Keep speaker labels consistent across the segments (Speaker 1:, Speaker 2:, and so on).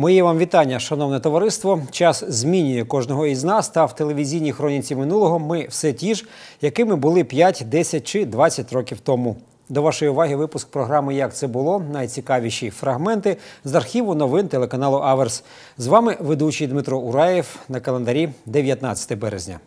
Speaker 1: Мої вам вітання, шановне товариство. Час змінює кожного із нас. Та в телевізійній хроніці минулого ми все ті ж, якими були 5, 10 чи 20 років тому. До вашої уваги випуск програми Як це було найцікавіші фрагменти з архіву новин телеканалу Аверс. З вами ведучий Дмитро Ураєв на календарі 19 березня.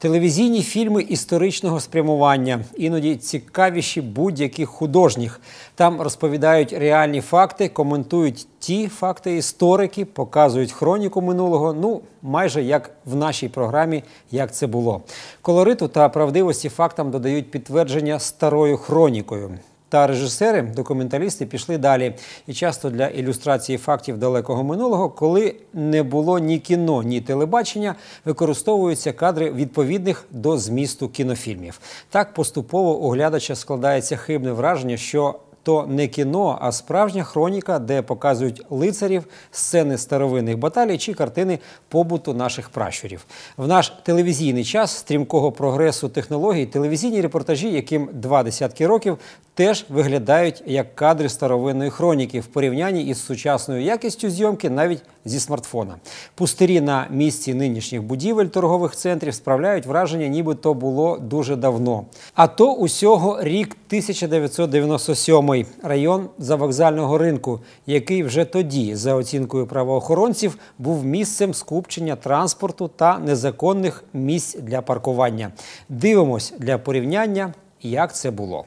Speaker 1: Телевізійні фільми історичного спрямування, іноді цікавіші будь-яких художніх. Там розповідають реальні факти, коментують ті факти історики, показують хроніку минулого. Ну майже як в нашій програмі, як це було. Колориту та правдивості фактам додають підтвердження старою хронікою. Та режисери, документалісти пішли далі. І часто для ілюстрації фактів далекого минулого, коли не було ні кіно, ні телебачення, використовуються кадри відповідних до змісту кінофільмів. Так поступово у глядача складається хибне враження, що то не кіно, а справжня хроніка, де показують лицарів, сцени старовинних баталій чи картини побуту наших пращурів. В наш телевізійний час стрімкого прогресу технологій телевізійні репортажі, яким два десятки років, теж виглядають як кадри старовинної хроніки в порівнянні із сучасною якістю зйомки навіть зі смартфона. Пустирі на місці нинішніх будівель торгових центрів справляють враження, ніби то було дуже давно. А то усього рік 1997 район завокзального ринку, який вже тоді, за оцінкою правоохоронців, був місцем скупчення транспорту та незаконних місць для паркування. Дивимось для порівняння, як це було.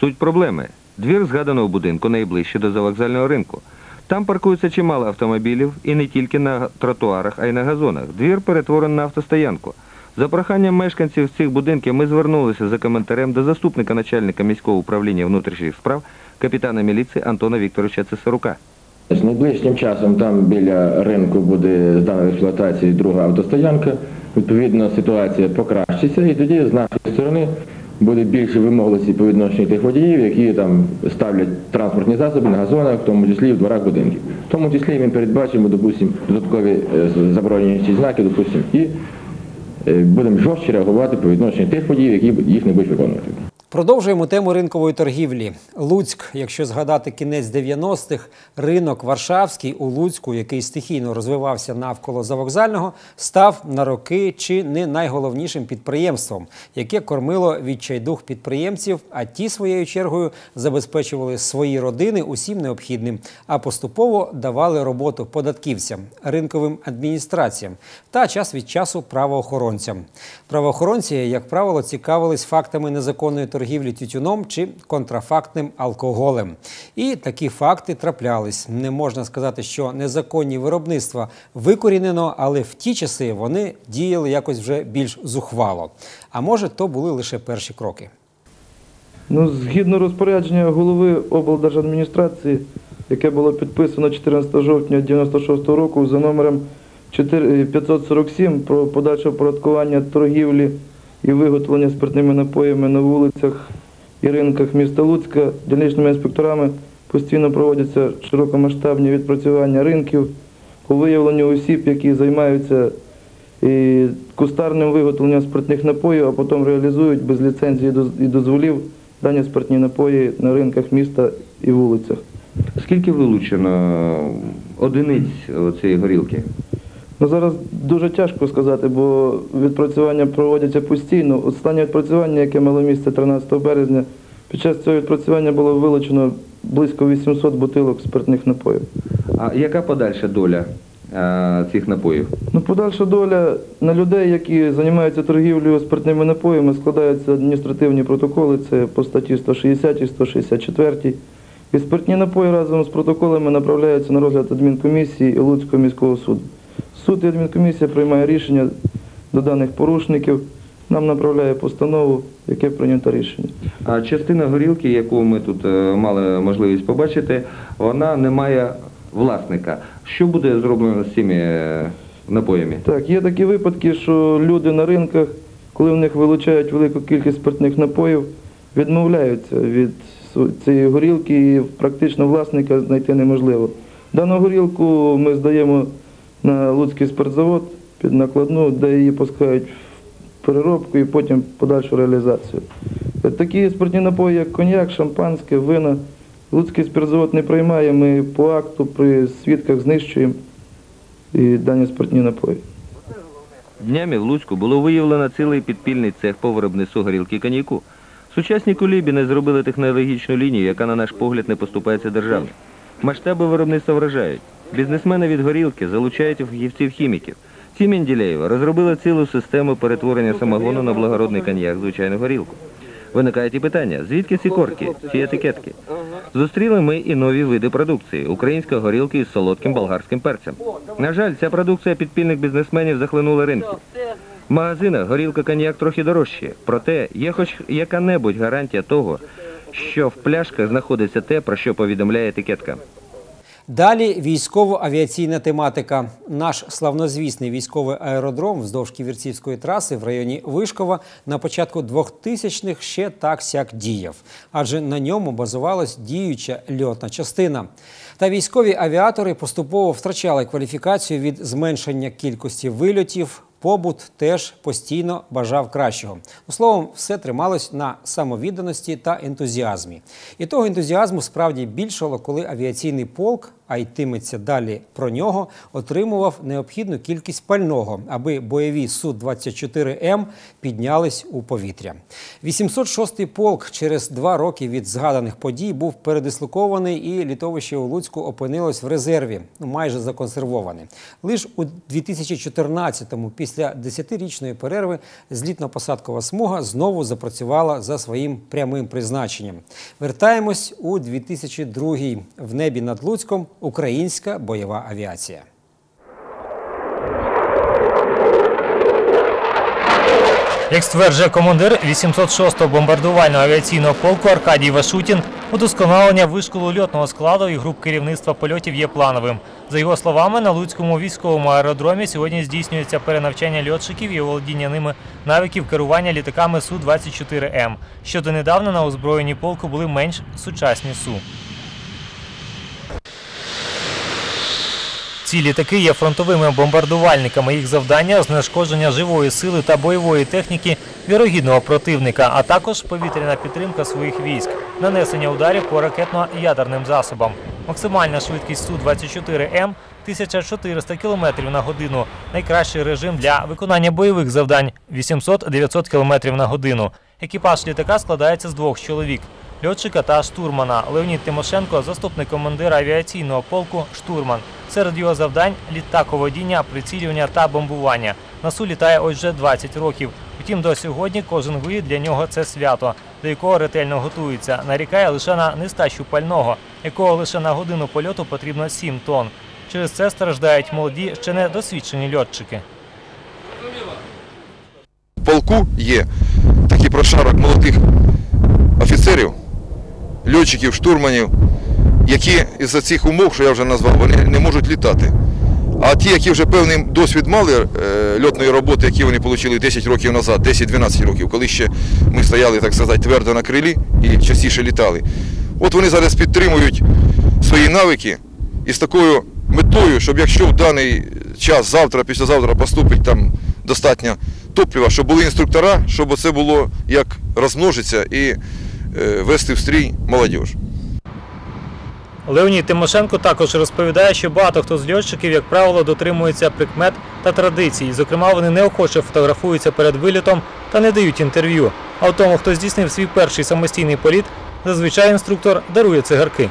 Speaker 2: Суть проблеми. Двір згаданого будинку найближче до завокзального ринку. Там паркується чимало автомобілів і не тільки на тротуарах, а й на газонах. Двір перетворений на автостоянку. За проханням мешканців цих будинків ми звернулися за коментарем до заступника начальника міського управління внутрішніх справ капітана міліції Антона Вікторовича Цесарука.
Speaker 3: З найближчим часом там біля ринку буде здана в експлуатацію друга автостоянка. Відповідно, ситуація покращиться, і тоді з нашої сторони буде більше вимогливості по відношенню тих водіїв, які там ставлять транспортні засоби на газонах, в тому числі в дворах будинків. В тому числі ми передбачимо, допустимо, додаткові е, заборонюючі знаки, допустимо, і будемо жорстче реагувати по відношенню тих подій, які їх не будуть виконувати.
Speaker 1: Продовжуємо тему ринкової торгівлі. Луцьк, якщо згадати кінець 90-х, ринок Варшавський у Луцьку, який стихійно розвивався навколо завокзального, став на роки чи не найголовнішим підприємством, яке кормило відчайдух підприємців, а ті своєю чергою забезпечували свої родини усім необхідним, а поступово давали роботу податківцям, ринковим адміністраціям та час від часу правоохоронцям. Правоохоронці, як правило, цікавились фактами незаконної торгівлі торгівлі тютюном чи контрафактним алкоголем. І такі факти траплялись. Не можна сказати, що незаконні виробництва викорінено, але в ті часи вони діяли якось вже більш зухвало. А може, то були лише перші кроки.
Speaker 4: Ну, згідно розпорядження голови облдержадміністрації, яке було підписано 14 жовтня 96 року за номером 547 про подальше оподаткування торгівлі і виготовлення спиртними напоями на вулицях і ринках міста Луцька дільничними інспекторами постійно проводяться широкомасштабні відпрацювання ринків по виявленню осіб, які займаються і кустарним виготовленням спиртних напоїв, а потім реалізують без ліцензії і дозволів дані спиртні напої на ринках міста і вулицях.
Speaker 2: Скільки вилучено одиниць цієї горілки?
Speaker 4: Ну, Зараз дуже тяжко сказати, бо відпрацювання проводяться постійно. Останнє відпрацювання, яке мало місце 13 березня, під час цього відпрацювання було вилучено близько 800 бутилок спиртних напоїв.
Speaker 2: А яка подальша доля а, цих напоїв?
Speaker 4: Ну, Подальша доля на людей, які займаються торгівлею спиртними напоями, складаються адміністративні протоколи, це по статті 160 і 164. І спиртні напої разом з протоколами направляються на розгляд адмінкомісії і Луцького міського суду. Суд і адмінкомісія приймає рішення до даних порушників, нам направляє постанову, яке прийнято рішення.
Speaker 2: А частина горілки, яку ми тут е, мали можливість побачити, вона не має власника. Що буде зроблено з цими е, напоями?
Speaker 4: Так, є такі випадки, що люди на ринках, коли в них вилучають велику кількість спиртних напоїв, відмовляються від цієї горілки і практично власника знайти неможливо. Дану горілку ми здаємо на Луцький спиртзавод під накладну, де її пускають в переробку і потім подальшу реалізацію. Такі спиртні напої, як коньяк, шампанське, вина, Луцький спиртзавод не приймає, ми по акту при свідках знищуємо і дані спиртні напої.
Speaker 2: Днями в Луцьку було виявлено цілий підпільний цех по виробництву горілки коньяку. Сучасні кулібіни зробили технологічну лінію, яка, на наш погляд, не поступається державі. Масштаби виробництва вражають. Бізнесмени від горілки залучають фахівців-хіміків. Ці Менділеєва розробили цілу систему перетворення самогону на благородний коньяк, звичайну горілку. Виникають і питання, звідки ці корки, ці етикетки? Зустріли ми і нові види продукції української горілки із солодким болгарським перцем. На жаль, ця продукція підпільних бізнесменів захлинула ринки. В магазинах горілка коньяк трохи дорожче, проте є хоч яка-небудь гарантія того, що в пляшках знаходиться те, про що повідомляє етикетка.
Speaker 1: Далі військово-авіаційна тематика. Наш славнозвісний військовий аеродром вздовж Ківерцівської траси в районі Вишкова на початку 2000-х ще так сяк діяв, адже на ньому базувалась діюча льотна частина. Та військові авіатори поступово втрачали кваліфікацію від зменшення кількості вильотів. Побут теж постійно бажав кращого. Ну, Словом, все трималось на самовідданості та ентузіазмі. І того ентузіазму справді більшало, коли авіаційний полк, а йтиметься далі про нього, отримував необхідну кількість пального, аби бойові Су-24М піднялись у повітря. 806-й полк через два роки від згаданих подій був передислокований, і літовище у Луцьку опинилось в резерві, ну майже законсервоване. Лише у 2014-му, після 10-річної перерви, злітно-посадкова смуга знову запрацювала за своїм прямим призначенням. Вертаємось у 2002-й. В небі над Луцьком українська бойова авіація.
Speaker 5: Як стверджує командир 806-го бомбардувального авіаційного полку Аркадій Вашутін, удосконалення вишколу льотного складу і груп керівництва польотів є плановим. За його словами, на Луцькому військовому аеродромі сьогодні здійснюється перенавчання льотчиків і володіння ними навиків керування літаками Су-24М. Щодо недавно на озброєнні полку були менш сучасні Су. Ці літаки є фронтовими бомбардувальниками. Їх завдання знешкодження живої сили та бойової техніки вірогідного противника, а також повітряна підтримка своїх військ, нанесення ударів по ракетно-ядерним засобам. Максимальна швидкість Су-24М 1400 км на годину. Найкращий режим для виконання бойових завдань 800-900 км на годину. Екіпаж літака складається з двох чоловік. Льотчика та штурмана Леонід Тимошенко, заступник командира авіаційного полку, штурман. Серед його завдань літаководіння, прицілювання та бомбування. На Су літає ось вже 20 років. Втім, до сьогодні кожен виліт для нього це свято, до якого ретельно готується. Нарікає лише на нестачу пального, якого лише на годину польоту потрібно 7 тонн. Через це страждають молоді, ще не досвідчені льотчики.
Speaker 6: В полку є такий прошарок молодих офіцерів, льотчиків, штурманів, які із-за цих умов, що я вже назвав, вони не можуть літати. А ті, які вже певний досвід мали е, льотної роботи, які вони отримали 10 років назад, 10-12 років, коли ще ми стояли, так сказати, твердо на крилі і частіше літали. От вони зараз підтримують свої навики і з такою метою, щоб якщо в даний час, завтра, післязавтра поступить там достатньо топлива, щоб були інструктора, щоб це було як розмножиться і вести в стрій молодіж.
Speaker 5: Леонід Тимошенко також розповідає, що багато хто з льотчиків, як правило, дотримується прикмет та традицій. Зокрема, вони неохоче фотографуються перед вилітом та не дають інтерв'ю. А в тому, хто здійснив свій перший самостійний політ, зазвичай інструктор дарує цигарки.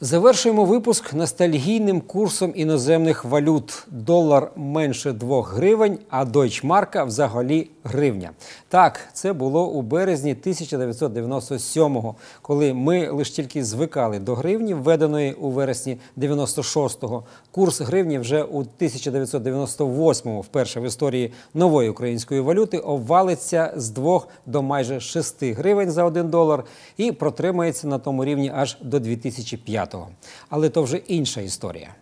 Speaker 1: Завершуємо випуск ностальгійним курсом іноземних валют. Долар менше 2 гривень, а дойчмарка взагалі гривня. Так, це було у березні 1997-го, коли ми лише тільки звикали до гривні, введеної у вересні 96-го. Курс гривні вже у 1998-му, вперше в історії нової української валюти, обвалиться з 2 до майже 6 гривень за 1 долар і протримається на тому рівні аж до 2005 го Але то вже інша історія.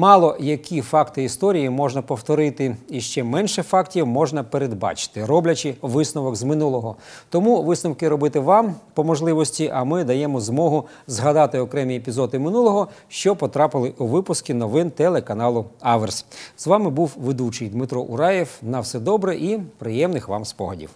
Speaker 1: Мало які факти історії можна повторити, і ще менше фактів можна передбачити, роблячи висновок з минулого. Тому висновки робити вам по можливості, а ми даємо змогу згадати окремі епізоди минулого, що потрапили у випуски новин телеканалу Аверс. З вами був ведучий Дмитро Ураєв. На все добре і приємних вам спогадів.